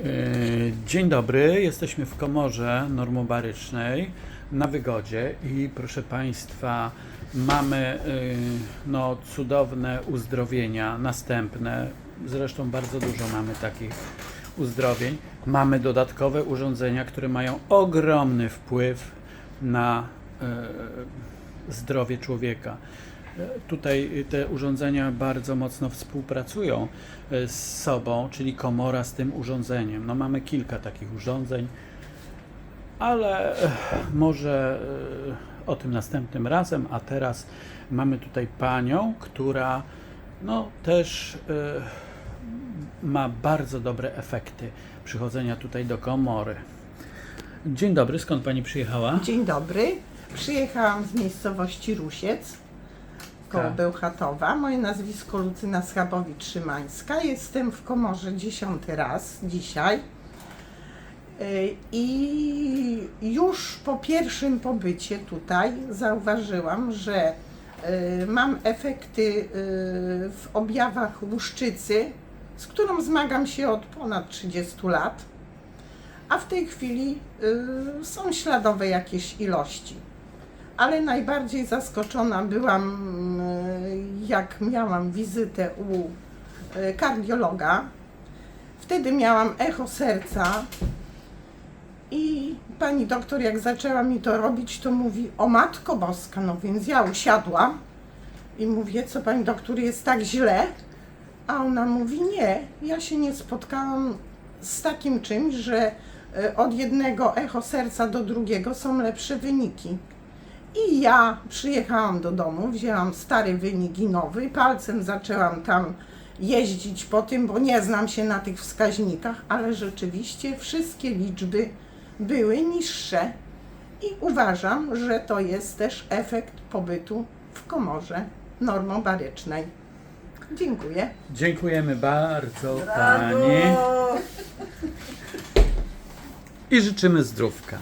E, Dzień dobry, jesteśmy w komorze normobarycznej na Wygodzie i proszę Państwa, mamy e, no, cudowne uzdrowienia następne, zresztą bardzo dużo mamy takich uzdrowień. Mamy dodatkowe urządzenia, które mają ogromny wpływ na e, zdrowie człowieka. Tutaj te urządzenia bardzo mocno współpracują e, z sobą, czyli komora z tym urządzeniem. No mamy kilka takich urządzeń, ale e, może e, o tym następnym razem, a teraz mamy tutaj panią, która no też ma bardzo dobre efekty przychodzenia tutaj do komory. Dzień dobry, skąd pani przyjechała? Dzień dobry. Przyjechałam z miejscowości Rusiec, koło. Bełchatowa. Moje nazwisko Lucyna Schabowicz-Szymańska. Jestem w komorze dziesiąty raz dzisiaj. Y, I już po pierwszym pobycie tutaj zauważyłam, że y, mam efekty y, w objawach łuszczycy, z którą zmagam się od ponad 30 lat a w tej chwili są śladowe jakieś ilości. Ale najbardziej zaskoczona byłam, y, jak miałam wizytę u y, kardiologa. Wtedy miałam echo serca i pani doktor, jak zaczęła mi to robić, to mówi: O matko boska, no więc ja usiadłam i mówię: Co pani doktor jest tak źle? A ona mówi: Nie, ja się nie spotkałam z takim czymś, że e, od jednego echo serca do drugiego są lepsze wyniki. I ja przyjechałam do domu, wzięłam stary wynik i nowy, palcem zaczęłam tam jeździć po tym, bo nie znam się na tych wskaźnikach, ale rzeczywiście wszystkie liczby były niższe. I uważam, że to jest też efekt pobytu w komorze normobarycznej. Dziękuję. Dziękujemy bardzo Pani i życzymy zdrówka.